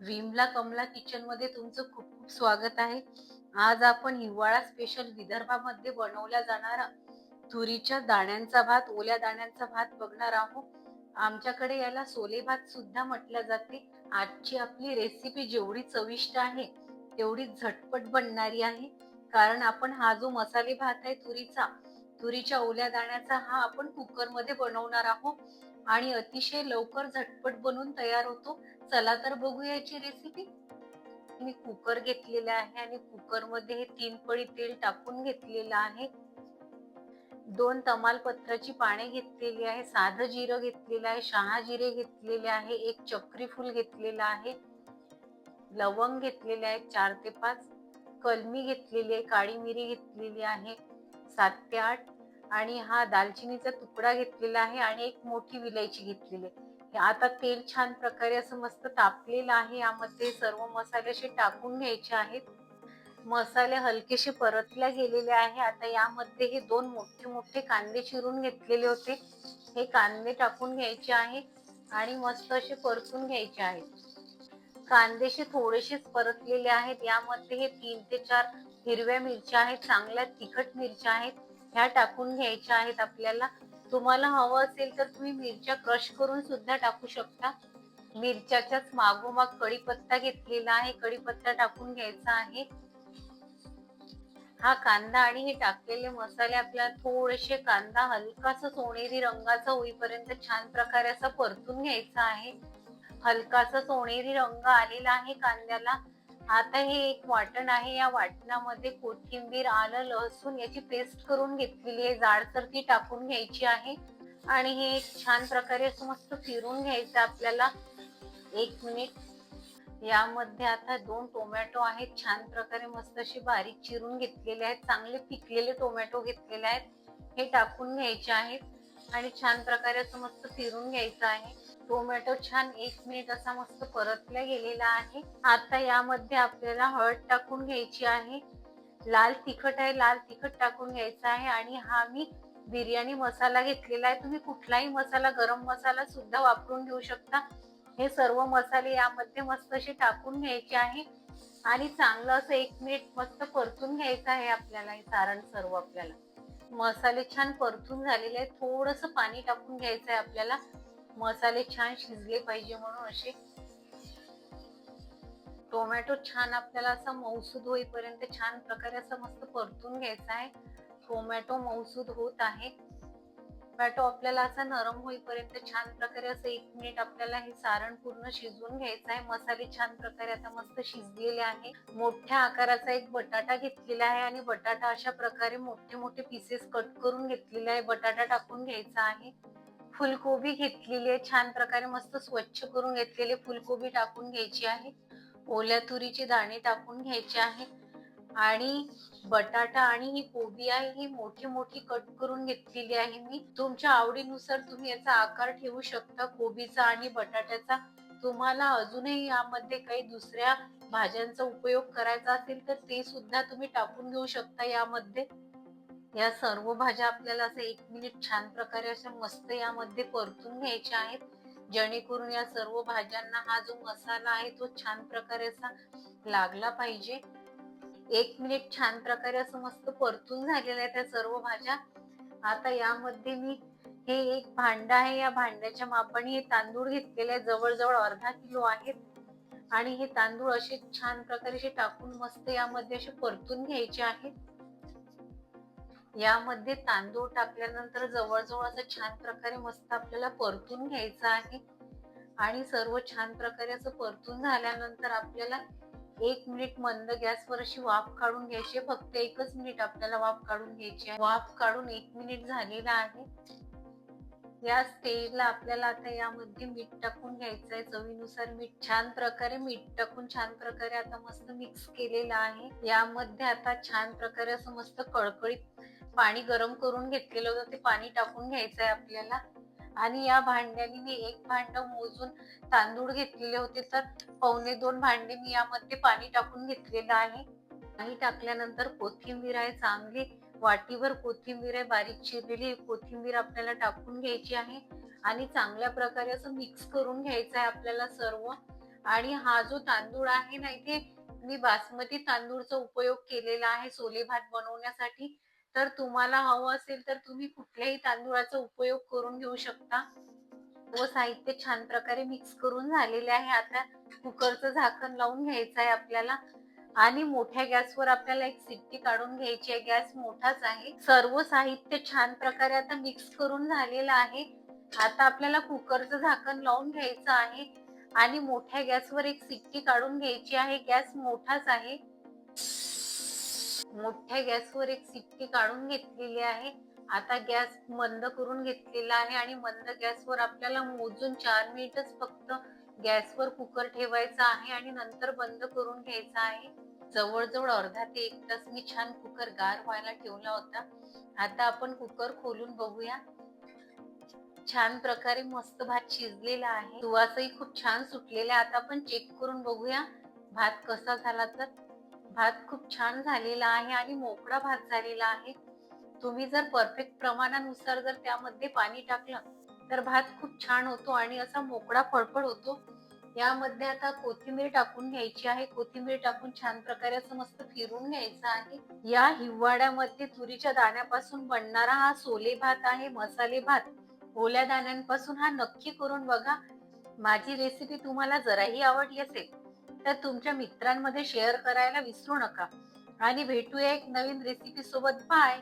विमला कमला किचनमध्ये तुमचं खूप खूप स्वागत आहे. आज आपण हिवाळा स्पेशल विदर्भामध्ये बनवला जाणारा तुरीच्या दाण्यांचा भात ओल्या दाण्यांचा भात बघणार आहोत. आमच्याकडे याला सोले भात सुद्धा म्हटलं जाते. आजची आपली रेसिपी जेवढी चविष्ट आहे तेवढी झटपट बनणारी आहे. कारण आपण हा जो मसाले भात आहे तुरीचा तुरीच्या ओल्या दाण्याचा हा आपण कुकरमध्ये बनवणार आहोत. आणि अतिशय लवकर झटपट बनून तयार होतो. चला तर बघू याची रेसिपी मी कुकर घेतलेला आहे आणि कुकरमध्ये हे तीन पळी तेल टाकून घेतलेलं आहे. दोन तमालपत्राची पाने घेतलेली आहे. साधं जिरं घेतलेलं आहे. शहा जिरे घेतलेले आहे. एक चक्रीफूल घेतलेलं आहे. लवंग घेतलेले आहेत चार ते पाच. कलमी घेतलेली आहे. काळी मिरी घेतलेली आहे. सात ते आठ. आणि हा दालचिनीचा तुकडा घेतलेला आहे आणि एक मोठी विलायची घेतलेली आहे. आता तेल छान प्रकारे असं मस्त तापलेलं आहे. यामध्ये सर्व मसाले असे टाकून घ्यायचे आहेत. मसाले हलकेसे परतल्या गेलेले आहे. आता यामध्ये हे दोन मोठे मोठे कांदे चिरून घेतलेले होते. हे कांदे टाकून घ्यायचे आहे आणि मस्त असे परतून घ्यायचे आहेत. कांदेशे थोडेसे परतलेले आहेत. यामध्ये हे तीन ते चार हिरव्या मिरच्या आहेत चांगल्या तिखट मिरच्या आहेत ह्या टाकून घ्यायच्या आहेत आपल्याला. तुम्हाला हवं असेल तर तुम्ही मिरच्या क्रश करून सुद्धा टाकू शकता. मिरच्याच्याच मागोमाग कढीपत्ता घेतलेला आहे कढीपत्ता टाकून घ्यायचा आहे. हा कांदा आणि हे टाकलेले मसाले आपल्याला थोडेसे कांदा हलकासा सोनेरी रंगाचा होईपर्यंत छान प्रकारे असा परतून घ्यायचा आहे. हलकासा सोनेरी रंग आलेला आहे कांद्याला. आता हे एक वाटण आहे. या वाटणामध्ये कोथिंबीर आलं लसूण याची पेस्ट करून घेतलेली आहे. जाडसर ती टाकून घ्यायची आहे. आणि हे एक छान प्रकारे असं मस्त फिरून घ्यायचं आपल्याला. एक मिनिट यामध्ये आता दोन टोमॅटो आहेत. छान प्रकारे मस्त अशी बारीक चिरून घेतलेले आहेत. चांगले पिकलेले टोमॅटो घेतलेले आहेत. हे टाकून घ्यायचे आहेत. आणि छान प्रकारे असं मस्त फिरून घ्यायचं आहे. टोमॅटो छान एक मिनिट असा मस्त परतला गेलेला आहे. आता यामध्ये आपल्याला हळद टाकून घ्यायची आहे. लाल तिखट आहे लाल तिखट टाकून घ्यायचा आहे आणि हा मी बिर्याणी मसाला घेतलेला आहे. तुम्ही कुठलाही मसाला गरम मसाला सुद्धा वापरून घेऊ शकता. हे सर्व मसाले यामध्ये मस्त असे टाकून घ्यायचे आहे. आणि चांगलं असं एक मिनिट मस्त परतून घ्यायचं आहे आपल्याला हे सारण सर्व आपल्याला. मसाले छान परतून झालेले आहेत. थोडस पाणी टाकून घ्यायचं आहे आपल्याला. मसाले छान शिजले पाहिजे म्हणून असे टोमॅटो छान आपल्याला असं मौसूद होईपर्यंत छान प्रकारे असं मस्त परतून घ्यायचा आहे. टोमॅटो मौसूद होत आहे. टोमॅटो आपल्याला असा नरम होईपर्यंत छान प्रकारे असं एक मिनिट आपल्याला हे सारण पूर्ण शिजवून घ्यायचं आहे. मसाले छान प्रकारे आता मस्त शिजलेले आहे. मोठ्या आकाराचा एक बटाटा घेतलेला आहे आणि बटाटा अशा प्रकारे मोठे मोठे पीसेस कट करून घेतलेले आहे. बटाटा टाकून घ्यायचा आहे. फुलकोबी घेतलेली आहे. छान प्रकारे मस्त स्वच्छ करून घेतलेले फुलकोबी टाकून घ्यायची आहे. ओल्या तुरीचे दाणे टाकून घ्यायचे आहे. आणि बटाटा आणि ही कोबी आहे ही मोठी मोठी कट करून घेतलेली आहे मी. तुमच्या आवडीनुसार तुम्ही याचा आकार ठेवू शकता. कोबीचा आणि बटाट्याचा. तुम्हाला अजूनही यामध्ये काही दुसऱ्या भाज्यांचा उपयोग करायचा असेल तर ते सुद्धा तुम्ही टाकून घेऊ शकता यामध्ये. या सर्व भाज्या आपल्याला असं एक मिनिट छान प्रकारे अशा मस्त यामध्ये परतून घ्यायच्या आहेत. जेणेकरून या सर्व भाज्यांना हा जो मसाला आहे तो छान प्रकारे असा लागला पाहिजे. एक मिनिट छान प्रकारे असं मस्त परतून झालेलं आहे त्या सर्व भाज्या. आता यामध्ये मी हे एक भांड आहे. या भांड्याच्या मापाने हे तांदूळ घेतलेले आहे जवळजवळ अर्धा किलो आहेत. आणि हे तांदूळ असे छान प्रकारे असे टाकून मस्त यामध्ये असे परतून घ्यायचे आहेत. यामध्ये तांदूळ टाकल्यानंतर जवळजवळ असं छान प्रकारे मस्त आपल्याला परतून घ्यायचं आहे. आणि सर्व छान प्रकारे असं परतून झाल्यानंतर आपल्याला एक मिनिट मंद गॅसवर अशी वाफ काढून घ्यायची फक्त एकच मिनिट आपल्याला वाफ काढून घ्यायची आहे. वाफ काढून एक मिनिट झालेला आहे. या स्टेजला आपल्याला आता यामध्ये मीठ टाकून घ्यायचं आहे. चवीनुसार मीठ छान प्रकारे मीठ टाकून छान प्रकारे आता मस्त मिक्स केलेलं आहे. यामध्ये आता छान प्रकारे असं मस्त कळकळीत पाणी गरम करून घेतलेलं होतं ते पाणी टाकून घ्यायचं आहे आपल्याला. आणि या भांड्याने मी एक भांड मोजून तांदूळ घेतलेले होते तर पावणे दोन भांडे मी यामध्ये पाणी टाकून घेतलेलं आहे. पाणी टाकल्यानंतर कोथिंबीर आहे चांगली वाटीवर कोथिंबीर आहे बारीक चिरलेली कोथिंबीर आपल्याला टाकून घ्यायची आहे. आणि चांगल्या प्रकारे असं मिक्स करून घ्यायचं आहे आपल्याला सर्व. आणि हा जो तांदूळ आहे ना इथे मी बासमती तांदूळचा उपयोग केलेला आहे सोले भात बनवण्यासाठी. तर तुम्हाला हवं असेल तर तुम्ही कुठल्याही तांदूळाचा उपयोग करून घेऊ शकता. व साहित्य छान प्रकारे मिक्स करून झालेले आहे. आता कुकरचं झाकण लावून घ्यायचं आहे आपल्याला. आणि मोठ्या गॅसवर आपल्याला एक सिट्टी काढून घ्यायची आहे. गॅस मोठाच आहे. सर्व साहित्य छान प्रकारे आता मिक्स करून झालेलं आहे. आता आपल्याला कुकरचं झाकण लावून घ्यायचं आहे. आणि मोठ्या गॅसवर एक सिट्टी काढून घ्यायची आहे. गॅस मोठाच आहे. मोठ्या गॅसवर एक सिट्टी काढून घेतलेली आहे. आता गॅस मंद करून घेतलेला आहे आणि मंद गॅसवर आपल्याला मोजून चार मिनिटच फक्त गॅसवर कुकर ठेवायचा आहे आणि नंतर बंद करून घ्यायचा आहे. जवळजवळ अर्धा ते एक तास मी छान कुकर गार व्हायला ठेवला होता. आता आपण कुकर खोलून बघूया. छान प्रकारे मस्त भात शिजलेला आहे. सुवासही खूप छान सुटलेला आहे. आता आपण चेक करून बघूया. भात कसा झाला तर? भात खूप छान झालेला आहे आणि मोकळा भात झालेला आहे. तुम्ही जर परफेक्ट प्रमाणानुसार जर त्यामध्ये पाणी टाकलं तर भात खूप छान होतो आणि असा मोकळा फळफळ होतो. यामध्ये आता कोथिंबीर टाकून घ्यायची आहे. कोथिंबीर टाकून छान प्रकारे असं मस्त फिरून घ्यायचं आहे. या हिवाळ्यामध्ये तुरीच्या दाण्यापासून बनणारा हा सोले भात आहे मसाले भात. ओल्या दाण्यांपासून हा नक्की करून बघा. माझी रेसिपी तुम्हाला जराही आवडली असेल तर तुमच्या मित्रांमध्ये शेअर करायला विसरू नका. आणि भेटूया एक नवीन रेसिपी सोबत. बाय